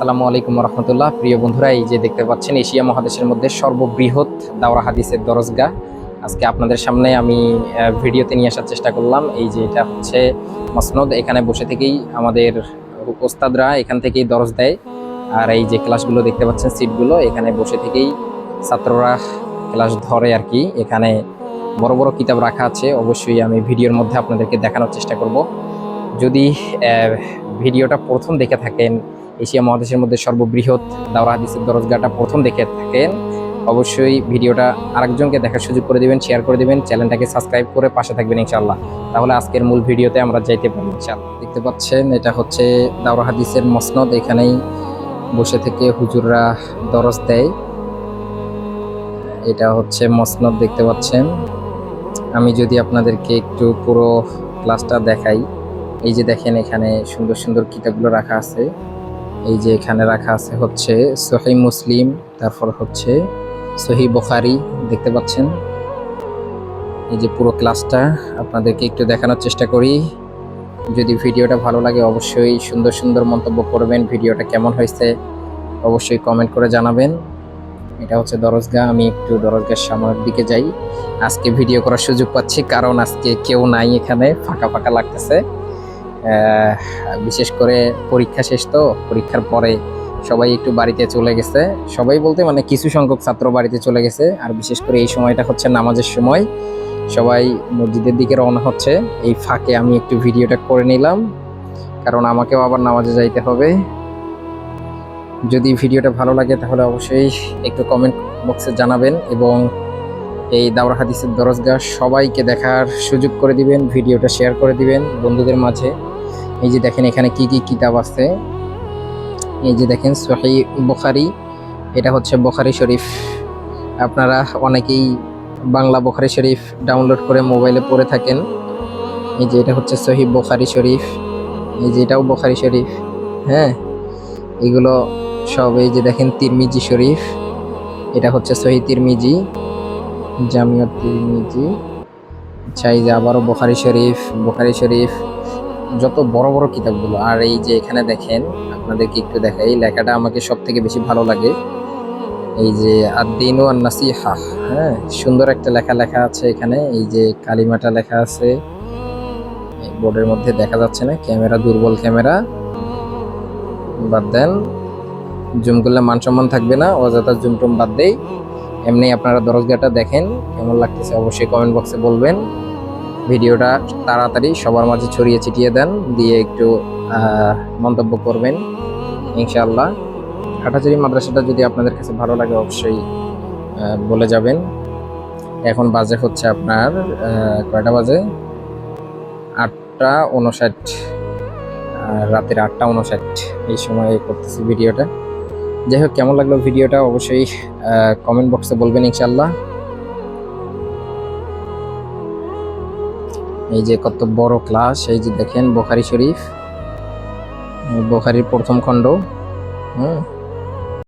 আসসালামু আলাইকুম রহমতুল্লাহ প্রিয় বন্ধুরা, এই যে দেখতে পাচ্ছেন, এশিয়া মহাদেশের মধ্যে সর্ববৃহৎ দাওরা হাদিসের দরজগা। আজকে আপনাদের সামনে আমি ভিডিওতে নিয়ে আসার চেষ্টা করলাম। এই যে এটা হচ্ছে মসনদ, এখানে বসে থেকেই আমাদের ওস্তাদরা এখান থেকেই দরজ দেয়। আর এই যে ক্লাসগুলো দেখতে পাচ্ছেন, সিটগুলো, এখানে বসে থেকেই ছাত্ররা ক্লাস ধরে আর কি। এখানে বড় বড় কিতাব রাখা আছে, অবশ্যই আমি ভিডিওর মধ্যে আপনাদেরকে দেখানোর চেষ্টা করব। যদি ভিডিওটা প্রথম দেখে থাকেন এশিয়া মহাদেশের মধ্যে সর্ববৃহৎ দাওরা হাদিসের দরজগাটা প্রথম দেখে থাকেন, অবশ্যই ভিডিওটা আরেকজনকে দেখার সুযোগ করে দিবেন শেয়ার করে দিবেন, চ্যানেলটাকে সাবস্ক্রাইব করে পাশে থাকবেন ইনশাআল্লাহ। তাহলে আজকের মূল ভিডিওতে আমরা যাইতে পারি ইনশাআল্লাহ। দেখতে পাচ্ছেন, এটা হচ্ছে দাওরা হাদিসের মসনদ, এখানেই বসে থেকে হুজুররা দরজ দেয়। এটা হচ্ছে মসনদ, দেখতে পাচ্ছেন। আমি যদি আপনাদেরকে একটু পুরো ক্লাসটা দেখাই, এই যে দেখেন এখানে সুন্দর সুন্দর কিতাবগুলো রাখা আছে। এই যে এখানে রাখা আছে হচ্ছে সহি মুসলিম, তারপর হচ্ছে সহি বুখারি, দেখতে পাচ্ছেন? এই যে পুরো ক্লাসটা আপনাদেরকে একটু দেখানোর চেষ্টা করি। যদি ভিডিওটা ভালো লাগে অবশ্যই সুন্দর সুন্দর মন্তব্য করবেন, ভিডিওটা কেমন হয়েছে অবশ্যই কমেন্ট করে জানাবেন। এটা হচ্ছে দরজগা, আমি একটু দরজগার সামনের দিকে যাই। আজকে ভিডিও করার সুযোগ পাচ্ছি, কারণ আজকে কেউ নাই এখানে, ফাঁকা ফাঁকা লাগতেছে। বিশেষ করে পরীক্ষা শেষ তো, পরীক্ষার পরে সবাই একটু বাড়িতে চলে গেছে। সবাই বলতে মানে কিছু সংখ্যক ছাত্র বাড়িতে চলে গেছে, আর বিশেষ করে এই সময়টা হচ্ছে নামাজের সময়। সবাই মসজিদের দিকে রওনা হচ্ছে। এই ফাঁকে আমি একটু ভিডিওটা করে নিলাম, কারণ আমাকেও আবার নামাজে যাইতে হবে। যদি ভিডিওটা ভালো লাগে তাহলে অবশ্যই একটু কমেন্ট বক্সে জানাবেন এবং এই দাওরা হাদিসের দরজগা সবাইকে দেখার সুযোগ করে দিবেন, ভিডিওটা শেয়ার করে দিবেন বন্ধুদের মাঝে। এই যে দেখেন এখানে কি কি কিতাব আছে? এই যে দেখেন সহি বুখারি, এটা হচ্ছে বুখারি শরীফ। আপনারা অনেকেই বাংলা বুখারি শরীফ ডাউনলোড করে মোবাইলে পড়ে থাকেন। এই যে এটা হচ্ছে সহি বুখারি শরীফ। এই যে এটাও বুখারি শরীফ হ্যাঁ? এগুলো সব এই যে দেখেন তিরমিজি শরীফ। এটা হচ্ছে সহি তিরমিজি, জামিয়া তিরমিজি। আচ্ছা এই যে আবারও বোখারি শরীফ বোখারি শরীফ। যত বড় বড় কিতাবগুলো, আর এই যে এখানে দেখেন, আপনাদেরকে একটু দেখাই, লেখাটা আমাকে সব থেকে বেশি ভালো লাগে। এই যে আদিন ও নাসিহা হ্যাঁ সুন্দর একটা লেখা লেখা আছে এখানে, এই যে কালিমাটা লেখা আছে। এই বোর্ডের মধ্যে দেখা যাচ্ছে না, ক্যামেরা, দুর্বল ক্যামেরা। বাদ দেন, জুম করলে মান সম্মান থাকবে না, অযথা জুম টুম বাদ দেই। এমনি আপনারা দরজগাটা দেখেন, কেমন লাগতেছে অবশ্যই কমেন্ট বক্সে বলবেন। ভিডিওটা তাড়াতাড়ি সবার মাঝে ছড়িয়ে ছিটিয়ে দেন, দিয়ে একটু মন্তব্য করবেন, ইনশাআল্লাহ। হাটাচারি মাদ্রাসাটা যদি আপনাদের কাছে ভালো লাগে, অবশ্যই বলে যাবেন। এখন বাজে হচ্ছে আপনার কয়টা বাজে? আটটা উনষাট রাতের আটটা উনষাট এই সময় করতেছি ভিডিওটা। যাই হোক, কেমন লাগল ভিডিওটা অবশ্যই কমেন্ট বক্সে বলবেন ইনশাল্লাহ এই যে কত বড় ক্লাস এই যে দেখেন বোখারি শরীফ। বোখারির প্রথম খণ্ড। হুম।